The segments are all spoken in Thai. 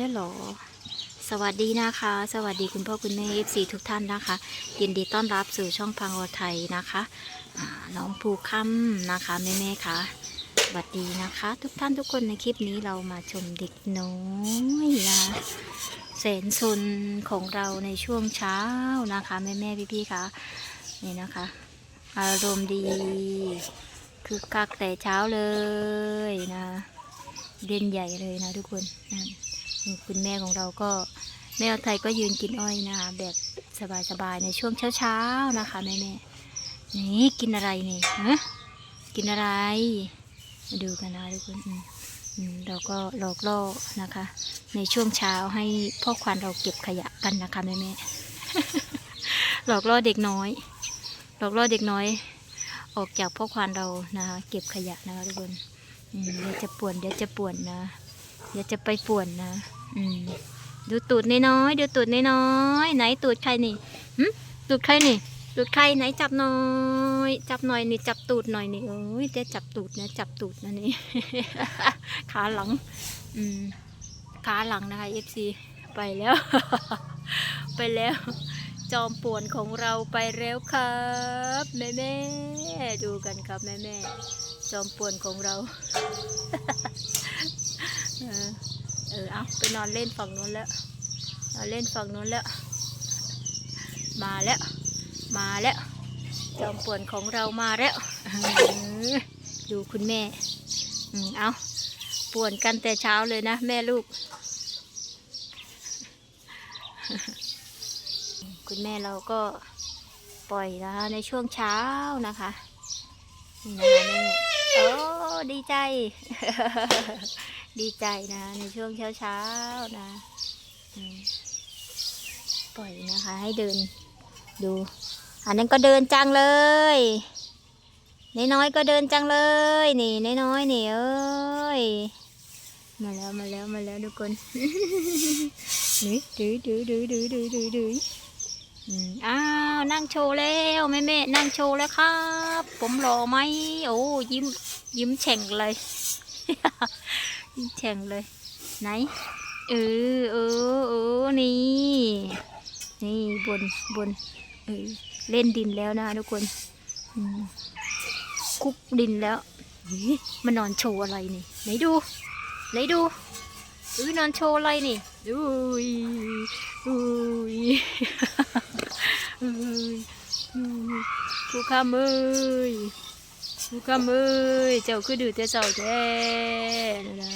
แล้วหรอ สวัสดีนะคะ สวัสดีคุณพ่อคุณแม่เอฟซีทุกท่านนะคะ ยินดีต้อนรับสู่ช่องพังอไทยนะคะน้องภูค่ำนะคะแม่แม่ๆค่ะสวัสดีนะคะ ทุกท่านทุกคนในคลิปนี้เรามาชมเด็กน้อยนะแสนสนของเราในช่วงเช้านะคะแม่แม่พี่พี่ๆค่ะนี่นะคะ อารมณ์ดีคือกักแต่เช้าเลยนะเรียนใหญ่เลยนะทุกคนนั่นนี่ คุณแม่ของเราก็แม่ไทยก็ยืนกินอ้อยนะคะแบบสบายๆในช่วงเช้าๆนะคะแม่แม่นี่กินอะไรนี่ฮะกินอะไร มาดูกันนะทุกคนเราก็หลอกล่อนะคะ ในช่วงเช้าให้พ่อควันเราเก็บขยะกันนะคะแม่แม่หลอกล่อเด็กน้อย หลอกล่อเด็กน้อย ออกจากพ่อควานเรานะคะเก็บขยะนะคะทุกคนเดี๋ยวจะป่วนเดี๋ยวจะป่วนนะ เดี๋ยวจะไปป่วนนะ อืม ดูตูดน้อยๆดูตูดน้อยๆไหนตูดใครนี่หึตูดใครนี่ตูดใครไหนจับหน่อย จับหน่อยนี่จับตูดหน่อยนี่เอ้ยจะจับตูดนะจับตูดนะนี่ ขาหลัง อืม ขาหลังนะคะ FC ไปแล้ว ไปแล้ว จอมป่วนของเราไปแล้วครับแม่แม่ดูกันครับแม่แม่จอมป่วนของเรา เออเออเอาไปนอนเล่นฝั่งนู้นแล้วนอนเล่นฝั่งนู้นแล้ว มาแล้ว มาแล้วจอมป่วนของเรามาแล้วออดูคุณแม่อืมเอาป่วนกันแต่เช้าเลยนะ แม่ลูก คุณแม่เราก็ปล่อยนะคะในช่วงเช้านะคะนี่นะคะ ดีใจ ดีใจนะ ในช่วงเช้าเช้าๆนะปล่อยนะคะ ให้เดินดู อันนั้นก็เดินจังเลยน้อยๆก็เดินจังเลย นี่น้อยๆนี่เอ้ยมาแล้วมาแล้วมาแล้วทุกคนนี่ดื้อดื้อดื้อดื้อดื้อดื้อดื้ออืมอ้าวนั่งโชว์แล้วแม่แม่นั่งโชว์แล้วครับ ผมหล่อไหมโอ้ยิ้ม ยิ้มแฉ่งเลย ยิ้มแฉ่งเลย ไหน เออเออเออนี่ นี่บนบนเออเล่นดินแล้วนะทุกคนคุกดินแล้วมันนอนโชว์อะไรนี่ ไหนดู ไหนดูเออนอนโชว์อะไรนี่อุ้ยอุ้ยเอ้ยอืมผู้ข้ามเอ้ย ผู้ข้ามเอ้ยเจ้าคือดื้อแต่เจ้าแท้นะนะ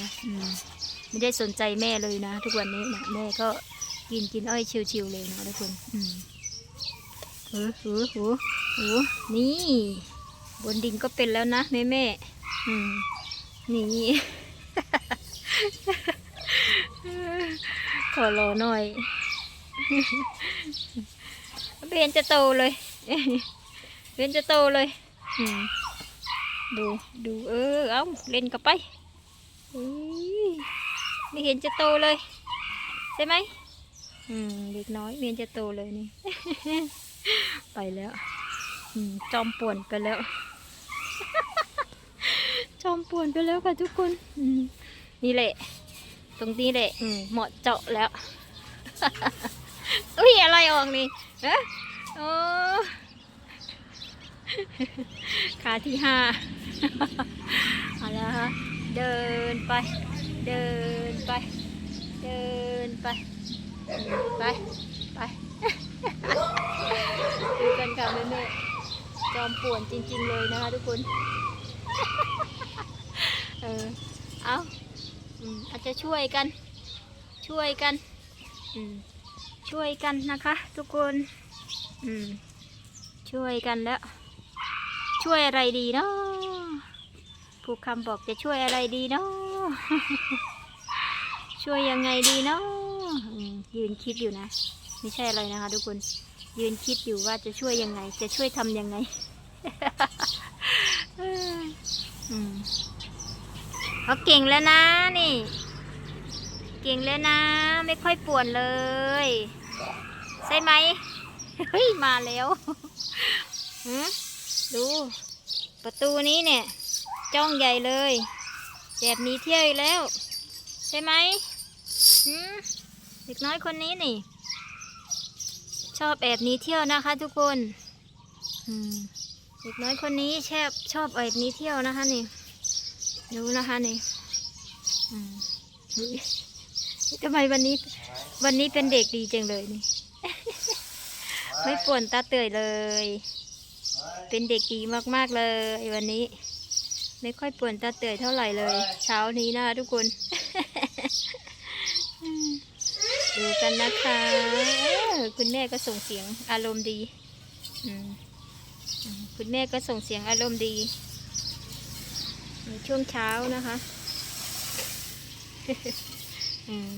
ไม่ได้สนใจแม่เลยนะ ทุกวันนี้นะแม่ก็กินกินอ้อยชิวๆเลยนะทุกคนอืมเออเออเออเออนี่ บนดินก็เป็นแล้วนะแม่แม่อืมนี่ขอรอหน่อยเบนจะโตเลยเบนจะโตเลยอืม ดูดูเออเอาเล่นกับไปอุ้ยไม่เห็นจะโตเลย ใช่ไหมอืมเด็กน้อยเบนจะโตเลยนี่ ไปแล้วอืมจอมป่วนไปแล้ว จอมป่วนไปแล้วค่ะทุกคนอืมนี่แหละ ตรงนี้แหละอืมเหมาะเจาะแล้วอุ้ยอะไรออกนี่เอ๊ะโอ้ ขาที่ห้าเอาละฮะเดินไป เดินไป เดินไป ไป ไปดูกันค่ะแม่แม่ๆจอมป่วนจริง ๆ เลยนะคะทุกคน เออ เอาอาจจะช่วยกัน ช่วยกันอืมช่วยกันนะคะ ทุกคนอืมช่วยกันแล้ว ช่วยอะไรดีเนาะผู้คำบอกจะช่วยอะไรดีเนาะช่วยยังไงดีเนาะยืนคิดอยู่นะ ไม่ใช่อะไรนะคะ ทุกคนยืนคิดอยู่ว่าจะช่วยยังไง จะช่วยทำยังไงเขาเก่งแล้วนะนี่ เก่งแล้วนะ ไม่ค่อยป่วนเลย ใช่ไหมเฮ้ยมาแล้วหือ ดู ประตูนี้เนี่ย จ้องใหญ่เลยแจบนีเที่ยวอีกแล้ว ใช่ไหมหืมเด็กน้อยคนนี้นี่ ชอบแอบนีเที่ยวนะคะ ทุกคนเด็กน้อยคนนี้แชบชอบแอบนีเที่ยวนะคะนี่ดูนะคะนี่ทำไมวันนี้วันนี้เป็นเด็กดีจังเลยนี่ ไม่ป่วนตาเตยเลย เป็นเด็กดีมากๆเลยวันนี้ ไม่ค่อยป่วนตาเตยเท่าไหร่เลย เช้านี้นะคะทุกคน ดูกันนะคะคุณแม่ก็ส่งเสียงอารมณ์ดีคุณแม่ก็ส่งเสียงอารมณ์ดีในช่วงเช้านะคะ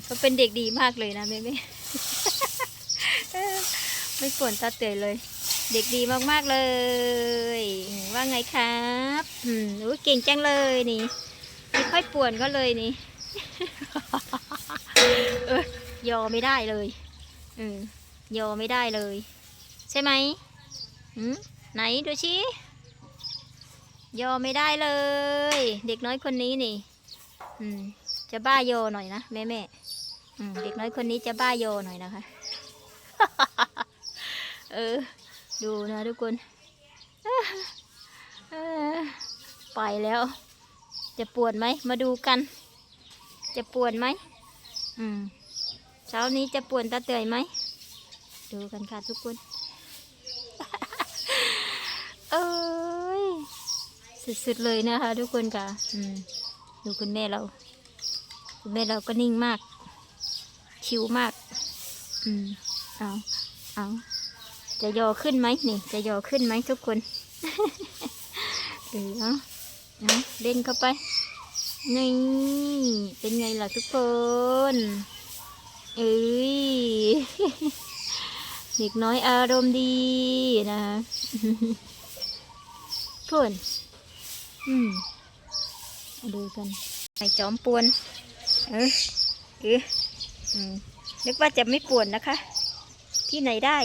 เขาเป็นเด็กดีมากเลยนะแม่แม่ไม่ป่วนตาเตยเลย เด็กดีมากๆเลย ว่าไงครับอืมโอ้ยเก่งจังเลยนี่ไม่ค่อยป่วนก็เลยนี่เออยอไม่ได้เลยอืมยอไม่ได้เลย ใช่ไหมอืมไหนดูชิยอไม่ได้เลย เด็กน้อยคนนี้นี่ อืม จะบ้าโยหน่อยนะแม่แม่อืมเด็กน้อยคนนี้จะบ้าโยหน่อยนะคะ เออ ดูนะทุกคนไปแล้ว จะปวดไหม มาดูกัน จะปวดไหม อืมเช้านี้จะปวดตาเตยไหม ดูกันค่ะทุกคน เอ้ย สุดๆเลยนะคะ ทุกคนค่ะ อืม ดูคุณแม่เรา คุณแม่เราก็นิ่งมาก ชิวมาก อืม เอา เอา จะยอขึ้นไหมนี่ จะยอขึ้นไหมทุกคนเออเอาเอาเล่นเข้าไป นี่ เป็นไงล่ะทุกคนเอ้ยเด็กน้อยอารมณ์ดีนะเพื่อนอืมมาดูกันไอจอมปวน เออเอออืมนึกว่าจะไม่ปวนนะคะ ที่ไหนได้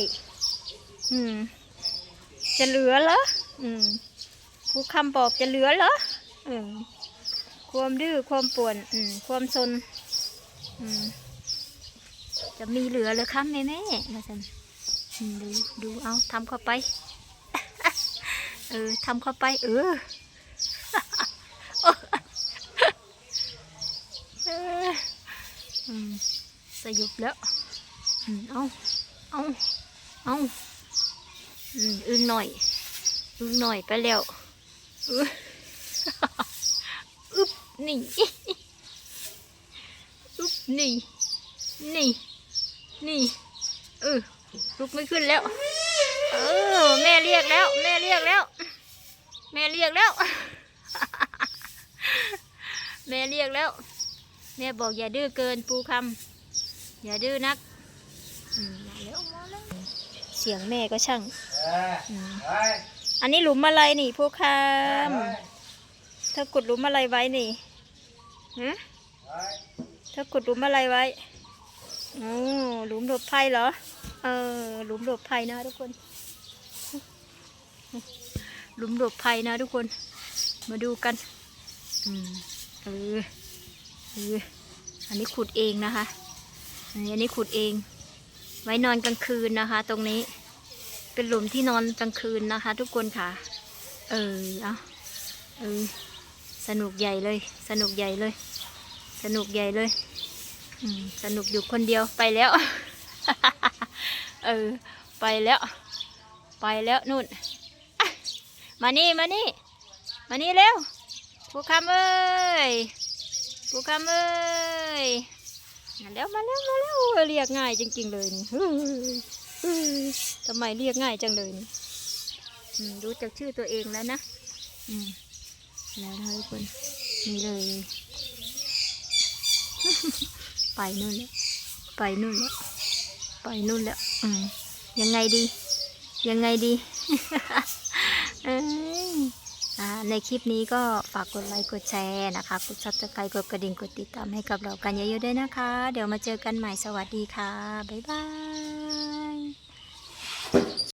อืม จะเหลือเหรออืมผู้คำบอกจะเหลือเหรออืมความดื้อความป่วนอืมความซนอืมจะมีเหลือเลยครับแม่แม่มาสันดูดูเอาทำเข้าไป เออทำเข้าไป เออสยุบแล้ว เอา เอา เอา อืมอึ้งหน่อยอึ้งหน่อยไปแล้วอออึบนี่อึ๊บนี่นี่นี่เออลุกไม่ขึ้นแล้ว เออ แม่เรียกแล้ว แม่เรียกแล้ว แม่เรียกแล้ว แม่เรียกแล้ว แม่บอกอย่าดื้อเกินปูคำอย่าดื้อนักมาแล้วมาแล้วเสียงแม่ก็ช่าง อันนี้หลุมอะไรนี่ปูคำเธอขุดหลุมอะไรไว้นี่ฮะเธอขุดหลุมอะไรไว้โอ้หลุมหลบภัยเหรอ เออ หลุมหลบภัยนะทุกคน หลุมหลบภัยนะทุกคน มาดูกัน อืมเออเอออันนี้ขุดเองนะคะ อันนี้ขุดเอง ไว้นอนกลางคืนนะคะ ตรงนี้ เป็นหลุมที่นอนกลางคืนนะคะ ทุกคนค่ะ เออเอาเออสนุกใหญ่เลย สนุกใหญ่เลย สนุกใหญ่เลยสนุกอยู่คนเดียวไปแล้ว เออ ไปแล้ว ไปแล้วนู่น มานี่มานี่ มานี่เร็วผู้คำเอ้ยผู้คำเอ้ยมาแล้วมาแล้วมาแล้วเรียกง่ายจริงๆเลยนี่เฮ้ยเฮ้ย ทำไมเรียกง่ายจังเลยนี่อืมรู้จักชื่อตัวเองแล้วนะอืมแล้วนะทุกคนนี่เลย ไปนู่นแล้วไปนู่นแล้วไปนู่นแล้วอืมยังไงดี ยังไงดีเอ้ยอ่าในคลิปนี้ก็ฝากกดไลค์กดแชร์นะคะ กดซับสไครต์กดกระดิ่งกดติดตามให้กับเรากันเยอะๆด้วยนะคะ เดี๋ยวมาเจอกันใหม่สวัสดีค่ะ บ๊ายบาย